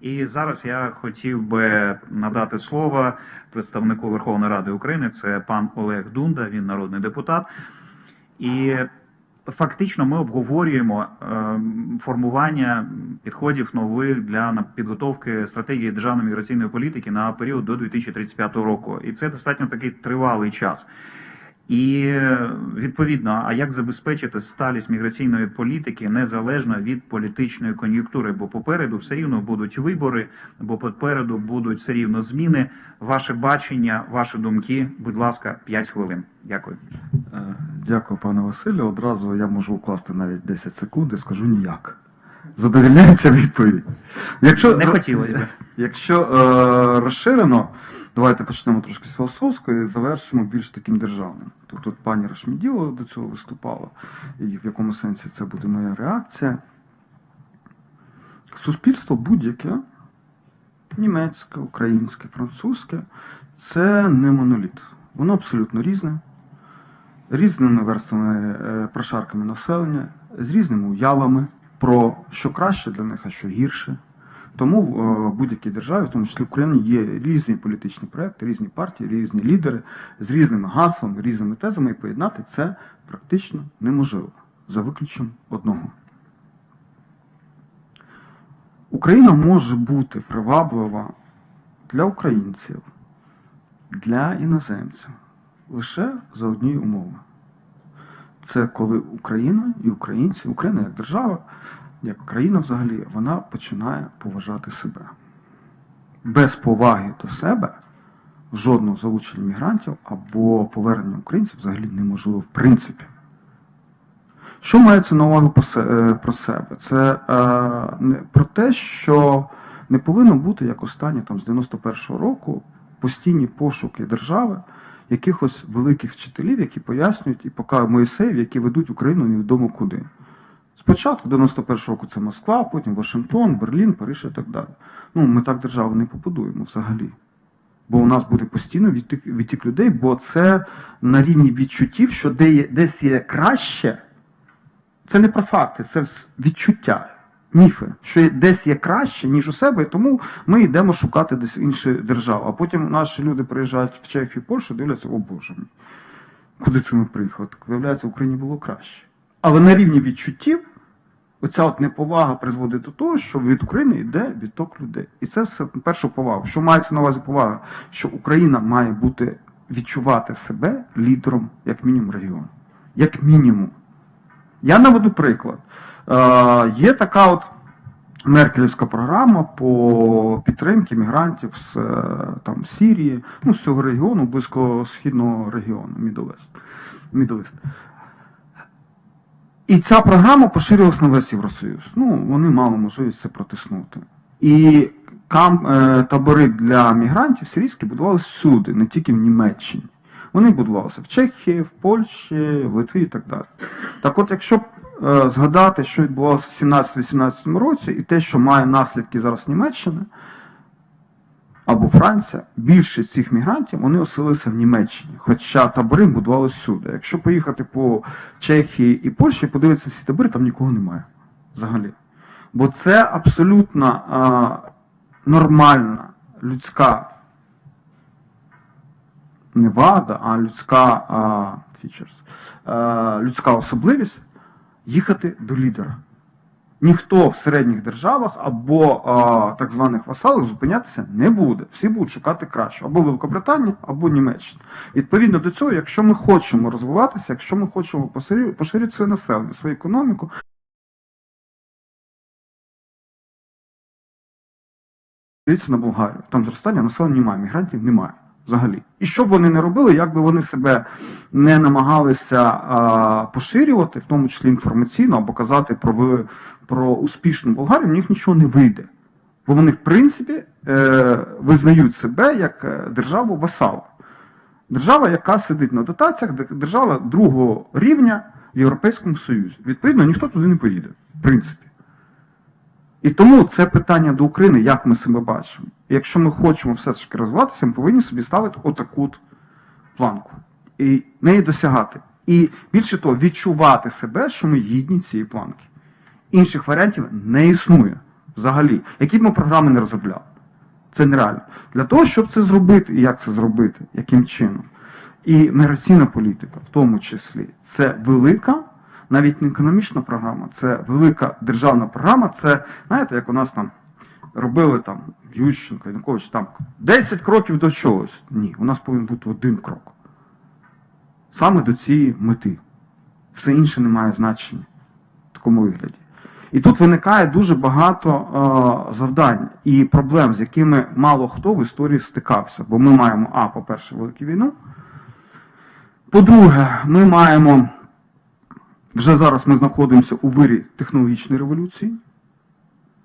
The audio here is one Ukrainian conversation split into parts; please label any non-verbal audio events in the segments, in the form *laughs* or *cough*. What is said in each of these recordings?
І зараз я хотів би надати слово представнику Верховної Ради України. Це пан Олег Дунда, він народний депутат. І фактично ми обговорюємо ем, формування підходів нових для підготовки стратегії державної міграційної політики на період до 2035 року. І це достатньо такий тривалий час. І відповідно, а як забезпечити сталість міграційної політики незалежно від політичної кон'юнктури? Бо попереду все рівно будуть вибори, бо попереду будуть все рівно зміни. Ваше бачення, ваші думки, будь ласка, 5 хвилин. Дякую. Е, Дякую, пане Василю. Одразу я можу укласти навіть 10 секунд і скажу ніяк. Задовільняється відповідь. Якщо, Не хотілося б. *laughs* Якщо е, розширено, давайте почнемо трошки з філософської і завершимо більш таким державним. Тобто тут пані Рашміділо до цього виступала, і в якому сенсі це буде моя реакція. Суспільство будь-яке, німецьке, українське, французьке, це не моноліт. Воно абсолютно різне, різними верствами, е, прошарками населення, з різними уявами про що краще для них, а що гірше. Тому в е, будь-якій державі, в тому числі в Україні, є різні політичні проекти, різні партії, різні лідери з різними гаслами, різними тезами, і поєднати це практично неможливо за виключенням одного. Україна може бути приваблива для українців, для іноземців лише за однією умовою. Це коли Україна і українці, Україна як держава, як країна взагалі, вона починає поважати себе. Без поваги до себе жодного залучення мігрантів або повернення українців взагалі неможливо в принципі. Що мається на увагу е, про себе? Це е, про те, що не повинно бути, як останні там, з 91-го року, постійні пошуки держави, якихось великих вчителів, які пояснюють і показують Моїсеїв, які ведуть Україну невідомо куди. Спочатку 91-го року це Москва, потім Вашингтон, Берлін, Париж і так далі. Ну, ми так державу не побудуємо взагалі. Бо у нас буде постійно відтік, відтік людей, бо це на рівні відчуттів, що де є, десь є краще. Це не про факти, це відчуття, міфи, що десь є краще, ніж у себе, і тому ми йдемо шукати десь іншу державу. А потім наші люди приїжджають в Чехію, Польщу, дивляться, о Боже мій, куди це ми приїхали? Так виявляється, в Україні було краще. Але на рівні відчуттів оця от неповага призводить до того, що від України йде відток людей. І це все перша повага. Що мається на увазі повага? Що Україна має бути відчувати себе лідером, як мінімум, регіону. Як мінімум. Я наведу приклад. Е, є така от Меркелівська програма по підтримці мігрантів з е, там, Сірії, ну, з цього регіону, близькосхідного регіону, Мідовест. І ця програма поширювалася на весь Євросоюз. Ну, вони мали можливість це протиснути. І кам, е, табори для мігрантів сирійські будувалися всюди, не тільки в Німеччині. Вони будувалися в Чехії, в Польщі, в Литві і так далі. Так от, якщо е, згадати, що відбувалося в 17-18 році, і те, що має наслідки зараз Німеччина або Франція, більшість цих мігрантів вони оселилися в Німеччині, хоча табори будувалися всюди. Якщо поїхати по Чехії і Польщі, подивитися ці табори, там нікого немає взагалі. Бо це абсолютно а, нормальна людська не вада, а людська а, features, а, людська особливість їхати до лідера. Ніхто в середніх державах або а, так званих васалах зупинятися не буде. Всі будуть шукати краще або Великобританія, або Німеччина. Відповідно до цього, якщо ми хочемо розвиватися, якщо ми хочемо поширити своє населення, свою економіку, Дивіться на Болгарію. Там зростання населення немає, мігрантів немає взагалі. І що б вони не робили, як би вони себе не намагалися а, поширювати, в тому числі інформаційно, або казати про, про успішну Болгарію, в них нічого не вийде. Бо вони, в принципі, е, визнають себе як е, державу васала. Держава, яка сидить на дотаціях, держава другого рівня в Європейському Союзі. Відповідно, ніхто туди не поїде, в принципі. І тому це питання до України, як ми себе бачимо. І якщо ми хочемо все ж таки розвиватися, ми повинні собі ставити отаку планку і неї досягати. І більше того, відчувати себе, що ми гідні цієї планки. Інших варіантів не існує. Взагалі, які б ми програми не розробляли. Це нереально. Для того, щоб це зробити, і як це зробити, яким чином. І міграційна політика, в тому числі, це велика, навіть не економічна програма, це велика державна програма. Це, знаєте, як у нас там робили там Ющенко, Янукович, там 10 кроків до чогось. Ні, у нас повинен бути один крок. Саме до цієї мети. Все інше не має значення в такому вигляді. І тут виникає дуже багато е, завдань і проблем, з якими мало хто в історії стикався. Бо ми маємо, а, по-перше, велику війну. По-друге, ми маємо, вже зараз ми знаходимося у вирі технологічної революції,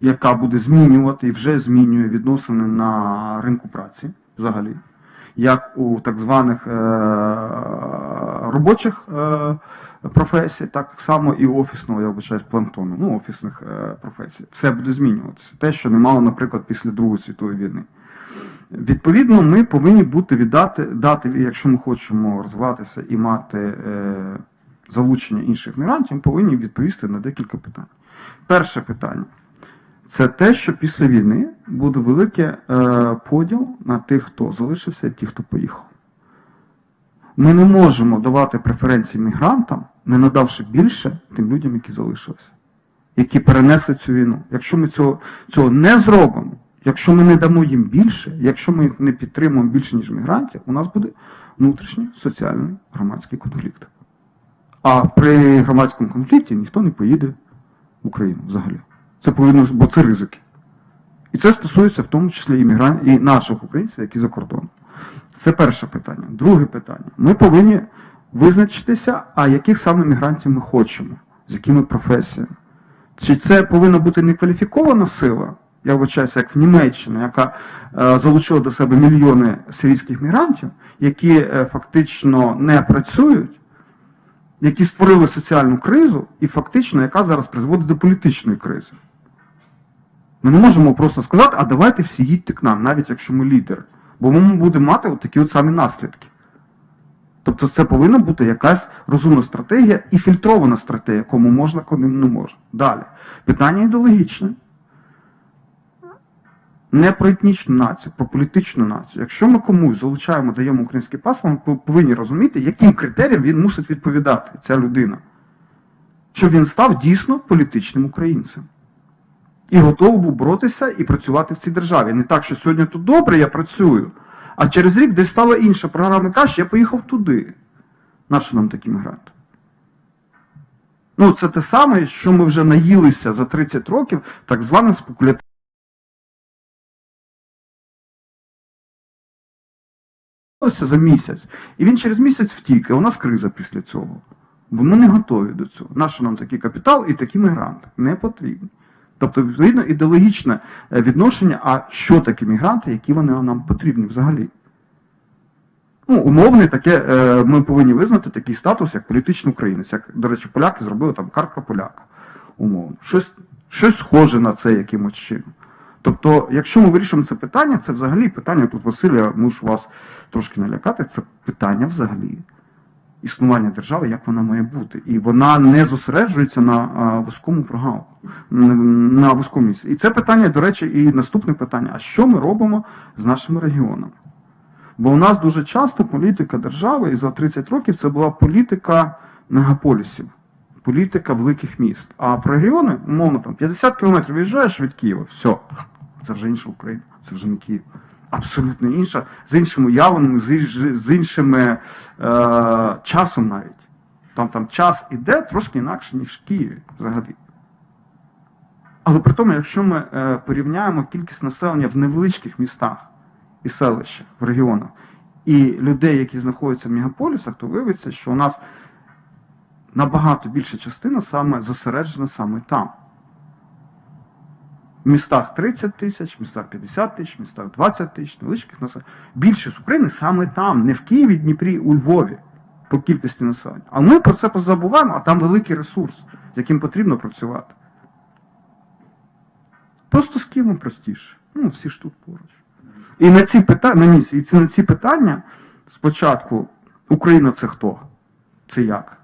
яка буде змінювати і вже змінює відносини на ринку праці взагалі, як у так званих е, робочих е, професій, так само і офісного, я вибачаюсь, планктону, ну, офісних е, професій. Все буде змінюватися. Те, що не мало, наприклад, після Другої світової війни. Відповідно, ми повинні бути віддати, дати, якщо ми хочемо розвиватися і мати е, залучення інших мігрантів, ми повинні відповісти на декілька питань. Перше питання це те, що після війни буде великий е, поділ на тих, хто залишився, і ті, хто поїхав. Ми не можемо давати преференції мігрантам, не надавши більше тим людям, які залишилися, які перенесли цю війну. Якщо ми цього, цього не зробимо, якщо ми не дамо їм більше, якщо ми їх не підтримуємо більше, ніж мігрантів, у нас буде внутрішній соціальний громадський конфлікт. А при громадському конфлікті ніхто не поїде в Україну взагалі. Це повинно, бо це ризики. І це стосується в тому числі і мігрантів, і наших українців, які за кордоном. Це перше питання. Друге питання. Ми повинні визначитися, а яких саме мігрантів ми хочемо, з якими професіями. Чи це повинна бути некваліфікована сила, я вибачаюся, як в Німеччині, яка е, залучила до себе мільйони сирійських мігрантів, які е, фактично не працюють, які створили соціальну кризу, і фактично, яка зараз призводить до політичної кризи. Ми не можемо просто сказати, а давайте всі їдьте к нам, навіть якщо ми лідери. Бо ми будемо мати от такі от самі наслідки. Тобто це повинна бути якась розумна стратегія і фільтрована стратегія, кому можна, кому не можна. Далі. Питання ідеологічне. Не про етнічну націю, про політичну націю. Якщо ми комусь залучаємо, даємо український паспорт, ми повинні розуміти, яким критеріям він мусить відповідати, ця людина. Щоб він став дійсно політичним українцем. І готовий був боротися і працювати в цій державі. Не так, що сьогодні тут добре, я працюю, а через рік десь стала інша програма каже, я поїхав туди. Нащо нам такі мігранти? Ну, це те саме, що ми вже наїлися за 30 років так званим спекулятивним. за місяць. І він через місяць втік, і у нас криза після цього. Бо ми не готові до цього. Нащо нам такий капітал і такі мігранти? Не потрібні. Тобто, відповідно, ідеологічне е, відношення, а що таке мігранти, які вони нам потрібні взагалі. Ну, умовний таке, е, ми повинні визнати такий статус, як політичний українець. Як, до речі, поляки зробили там картка поляка. Умовно. Щось, щось схоже на це якимось чином. Тобто, якщо ми вирішимо це питання, це взагалі питання, тут Василя, мушу вас трошки налякати, це питання взагалі існування держави, як вона має бути. І вона не зосереджується на вузькому програму, на вузькому місці. І це питання, до речі, і наступне питання: а що ми робимо з нашими регіонами? Бо у нас дуже часто політика держави, і за 30 років це була політика мегаполісів, політика великих міст. А про регіони, умовно, там 50 кілометрів виїжджаєш від Києва, все, це вже інша Україна, це вже не Київ. Абсолютно інша, з іншими інж- з іншими е, часом навіть. Там, там час іде трошки інакше, ніж в Києві взагалі. Але при тому, якщо ми е, порівняємо кількість населення в невеличких містах і селищах в регіонах, і людей, які знаходяться в мегаполісах, то виявиться, що у нас набагато більша частина саме зосереджена саме там. В містах 30 тисяч, в містах 50 тисяч, в містах 20 тисяч, невеличких населення. Більшість України саме там, не в Києві, Дніпрі, у Львові по кількості населення. А ми про це позабуваємо, а там великий ресурс, з яким потрібно працювати. Просто з Києвом простіше. Ну, всі ж тут поруч. І на ці питання, на місці, на ці питання спочатку Україна це хто? Це як?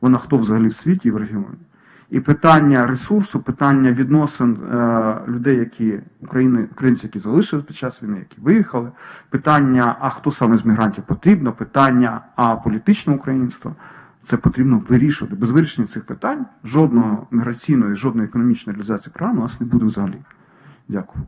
Вона хто взагалі в світі і в регіоні? І питання ресурсу, питання відносин е, людей, які України, українці, які залишились під час війни, які виїхали, питання, а хто саме з мігрантів потрібно, питання а політичне українство. Це потрібно вирішувати. Без вирішення цих питань жодного міграційної, жодної економічної реалізації програми у нас не буде взагалі. Дякую.